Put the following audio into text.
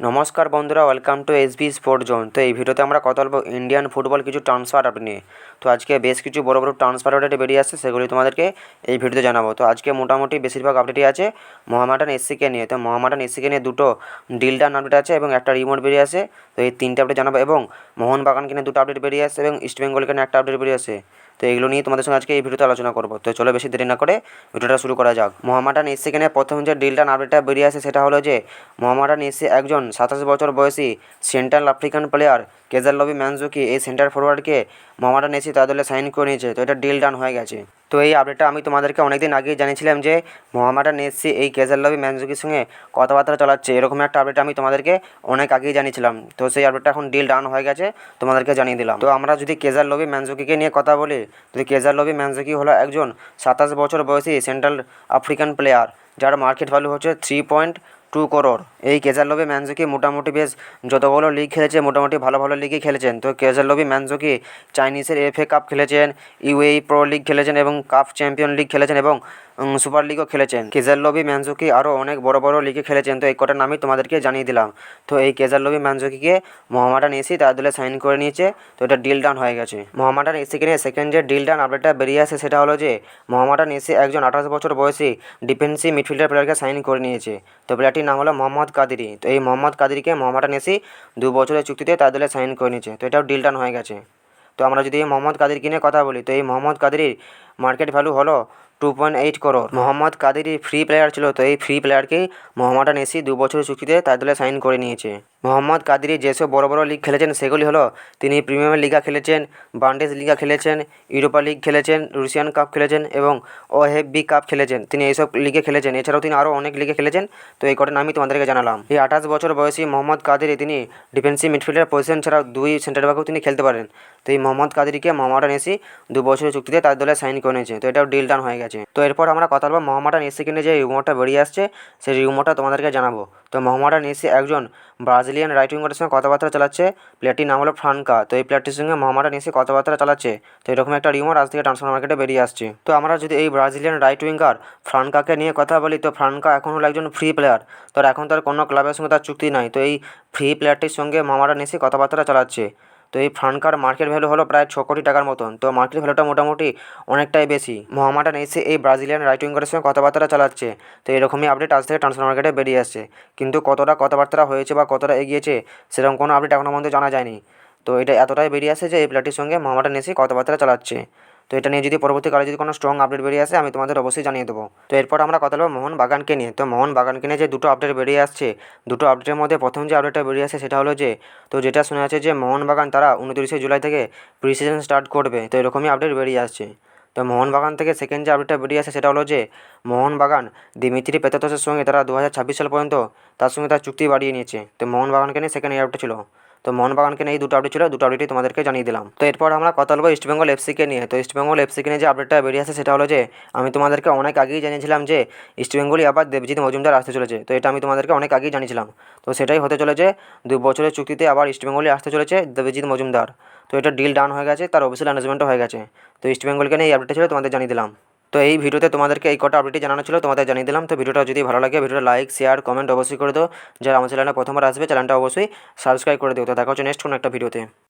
নমস্কার বন্ধুরা welcome to S B sport zone তো এই ভিডিওতে আমরা কথা বলব ইন্ডিয়ান ফুটবল কিছু ট্রান্সফার আপডেট নিয়ে। তো আজকে বেশ কিছু বড় বড় ট্রান্সফার আপডেট বেরিয়ে আসছে, সেগুলি তোমাদেরকে এই ভিডিওতে জানাব। তো আজকে মোটামুটি বেশিরভাগ আপডেটই আছে মোহামেডান এসসিকে নিয়ে। তো মোহামেডান এসসিকে নিয়ে দুটো ডিল ডান আপডেট আছে এবং একটা রিমোট বেরিয়ে আসে। তো এই তিনটে আপডেট জানাব এবং মোহনবাগানকে নিয়ে দুটো আপডেট বেরিয়ে আসে এবং ইস্টবেঙ্গলকে নিয়ে একটা আপডেট বেরিয়ে আসে। তো এগুলো নিয়ে তোমাদের সঙ্গে আজকে এই ভিডিওতে আলোচনা করব। তো চলো বেশি দেরি না করে ভিডিওটা শুরু করা যাক। মোহামেডান এসি কেনে প্রথম যে ডিলটান আপডেটটা বেরিয়ে আসে সেটা হলো যে মোহামেডান এসি একজন সাতাশ বছর বয়সী central African player Kezar Lobi Manzoki এই সেন্টার ফরওয়ার্ডকে মোহামেডান এসি তাদের সাইন করে নিয়েছে। তো এটা ডিল ডান হয়ে গেছে। তো এই আপডেটটা আমি তোমাদেরকে অনেকদিন আগেই জানিয়েছিলাম যে মোহামেডান এসসি এই কেজার লবি ম্যানজুকির সঙ্গে কথাবার্তা চালাচ্ছে। এরকম একটা আপডেট আমি তোমাদেরকে অনেক আগেই জানিয়েছিলাম। তো সেই আপডেটটা এখন ডিল ডান হয়ে গেছে, তোমাদেরকে জানিয়ে দিলাম। তো আমরা যদি কেজার লবি ম্যানজুকিকে নিয়ে কথা বলি, যদি কেজার লবি ম্যানজুকি হলো একজন সাতাশ বছর বয়সী সেন্ট্রাল আফ্রিকান প্লেয়ার যার মার্কেট ভ্যালু হচ্ছে থ্রি পয়েন্ট টু করোর এই কেজার লবি ম্যানজুকি মোটামুটি বেশ যতগুলো লিগ খেলেছে, মোটামুটি ভালো ভালো লিগই খেলেছেন। তো কেজার লবি ম্যানজুকি চাইনিজের এফএ কাপ খেলেছেন ইউএই প্রো লিগ খেলেছেন এবং কাপ চ্যাম্পিয়ন লিগ খেলেছেন এবং সুপার লিগও খেলেছেন। কেজার লবি ম্যানজুকি আরও অনেক বড় বড় লিগে খেলেছেন। তো এই কটার নামই তোমাদেরকে জানিয়ে দিলাম। তো এই কেজার লবি ম্যানজুকিকে মোহামেডান এসি তার দলে সাইন করে নিয়েছে। তো এটা ডিল ডান হয়ে গেছে। মোহামেডান এসিকে নিয়ে সেকেন্ড যে ডিল ডান আপডেটটা বেরিয়ে আসে সেটা হলো যে, মোহামেডান এসি একজন আঠাশ বছর বয়সী ডিফেন্সিভ মিডফিল্ডার প্লেয়ারকে সাইন করে নিয়েছে। তো প্লেয়ারটির নাম হলো মোহাম্মদ কাদেরি। তো এই মোহাম্মদ কাদিরিকে মোহাম্মদ এসি দু বছরের চুক্তিতে তার দলে সাইন করে নিয়েছে। তো এটাও ডিল ডান হয়ে গেছে। তো আমরা যদি এই মোহাম্মদ কাদিরকে নিয়ে কথা বলি, তো এই মোহাম্মদ কাদিরির মার্কেট ভ্যালু হলো two point eight crore Mohammad Kadiri free player ছিল, তো এই ফ্রি প্লেয়ারকেই মোহাম্মদ এসি দু বছরের চুক্তিতে তার দলে সাইন করে নিয়েছে। মোহাম্মদ কাদিরি যেসব বড় বড় লিগ খেলেছেন সেগুলি হলো, তিনি প্রিমিয়াম লিগা খেলেছেন, বান্ডেজ লিগা খেলেছেন, ইউরোপা লিগ খেলেছেন, রুশিয়ান কাপ খেলেছেন এবং বি কাপ খেলেছেন। তিনি এইসব লিগে খেলেছেন। এছাড়াও তিনি আরও অনেক লিগে খেলেছেন। তো এই কটা নামই তোমাদেরকে জানালাম। এই আঠাশ বছর বয়সী মোহাম্মদ কাদিরি তিনি ডিফেন্সিভ মিডফিল্ডার পজিশন ছাড়াও দুই সেন্টার ব্যাকও তিনি খেলতে পারেন। তো এই মোহাম্মদ কাদিরিকে মোহামেডান এসি দু বছরের চুক্তিতে তার দলে সাইন করে নিয়েছে। তো এটাও ডিল ডান হয়ে গেছে। তো এরপর আমরা কথা বলব মোহামেডান এসিকে নিয়ে যে রিউমোরটা বেরিয়ে আসছে, সেই রিউমোরটা তোমাদেরকে জানাব। তো মোহামেডান এসি একজন ব্রাজিলিয়ান রাইট উইঙ্গারের সঙ্গে কথাবার্তা চালাচ্ছে। প্লেয়ারটির নাম হলো ফ্রানকা তো এই প্লেয়ারটির সঙ্গে মোহামেডান এসি কথাবার্তা চালাচ্ছে। তো এরকম একটা রিউমার আজ থেকে ট্রান্সফার মার্কেটে বেরিয়ে আসছে। তো আমরা যদি এই ব্রাজিলিয়ান রাইট উইঙ্গার ফ্রানকাকে নিয়ে কথা বলি, তো ফ্রানকা এখন হলো একজন ফ্রি প্লেয়ার তো এখন তার কোনো ক্লাবের সঙ্গে তার চুক্তি নাই। তো এই ফ্রি প্লেয়ারটির সঙ্গে মোহামেডান এসি কথাবার্তা চালাচ্ছে। তো এই ফ্রানকার মার্কেট ভ্যালু হলো প্রায় ছ কোটি টাকার মতন। তো মার্কেট ভ্যালুটা মোটামুটি অনেকটাই বেশি। মহামাটান এসে এই ব্রাজিলিয়ান রাইট উইঙ্গারের সঙ্গে কথাবার্তা চালাচ্ছে। তো এরকমই আপডেট আজ থেকে ট্রান্সফার মার্কেটে বেরিয়ে আসছে। কিন্তু কতটা কথাবার্তা হয়েছে বা কতটা এগিয়েছে, সেরকম কোনো আপডেট এখনও পর্যন্ত জানা যায়নি। তো এটা এতটাই বেরিয়ে আসে যে এই প্লেয়ারটির সঙ্গে মহামাটান এসে কথাবার্তা চালাচ্ছে। তো এটা নিয়ে যদি পরবর্তীকালে যদি কোনো স্ট্রং আপডেট বেরিয়ে আসে, আমি তোমাদের অবশ্যই জানিয়ে দেবো। তো এরপর আমরা কথা বলব মোহন বাগানকে নিয়ে। তো মোহন বাগানকে নিয়ে যে দুটো আপডেট বেরিয়ে আসছে, দুটো আপডেটের মধ্যে প্রথম যে আপডেটটা বেরিয়ে আসে সেটা হলো যে, তো যেটা শোনা যাচ্ছে যে মোহন বাগান তারা উনত্রিশে জুলাই থেকে প্রি সিজন স্টার্ট করবে, তো এরকমই আপডেট বেরিয়ে আসছে। তো মোহনবাগান থেকে সেকেন্ড যে আপডেটটা বেরিয়ে আসে সেটা হলো যে, মোহনবাগান দিমিত্রি পেতাতসের সঙ্গে তারা দু হাজার ছাব্বিশ সাল পর্যন্ত তার সঙ্গে তার চুক্তি বাড়িয়ে নিয়েছে। তো মোহনবাগানকে নিয়ে সেকেন্ড এই আপডেট ছিল। তো মোহনবাগানকে নিয়ে এই দুটো আপডেট ছিল, দুটো আপডেটই তোমাদেরকে জানিয়ে দিলাম। তো এরপর আমরা কথা বলব ইস্টবেঙ্গল এফসিকে নিয়ে। তো ইস্টবেঙ্গল এফসিকে নিয়ে যে আপডেটটা বেরিয়ে আসে সেটা হলো যে, আমি তোমাদেরকে অনেক আগেই জানিয়েছিলাম যে ইস্টবেঙ্গলই আবার দেবজিৎ মজুমদার আসতে চলেছে। তো এটা আমি তোমাদেরকে অনেক আগেই জানিয়েছিলাম। তো সেটাই হতে চলেছে, দু বছরের চুক্তিতে আবার ইস্টবেঙ্গলই আসতে চলেছে দেবজিৎ মজুমদার। তো এটা ডিল ডাউন হয়ে গেছে, তার অফিসিয়াল অ্যানাউন্সমেন্টও হয়ে গেছে। তো ইস্টবেঙ্গলকে নিয়ে এই আপডেটটা ছিল, তোমাদের জানিয়ে দিলাম। তো এই ভিডিওতে তোমাদেরকে এই কটা আপডেটই জানানো ছিল, তোমাদের জানিয়ে দিলাম। তো ভিডিওটা যদি ভালো লাগে, ভিডিওটা লাইক শেয়ার কমেন্ট অবশ্যই করে দো যারা আমার চ্যানেলে প্রথমবার আসবে, চ্যানেলটা অবশ্যই সাবস্ক্রাইব করে দিও। তো দেখা হচ্ছে নেক্সট কোনো একটা ভিডিওতে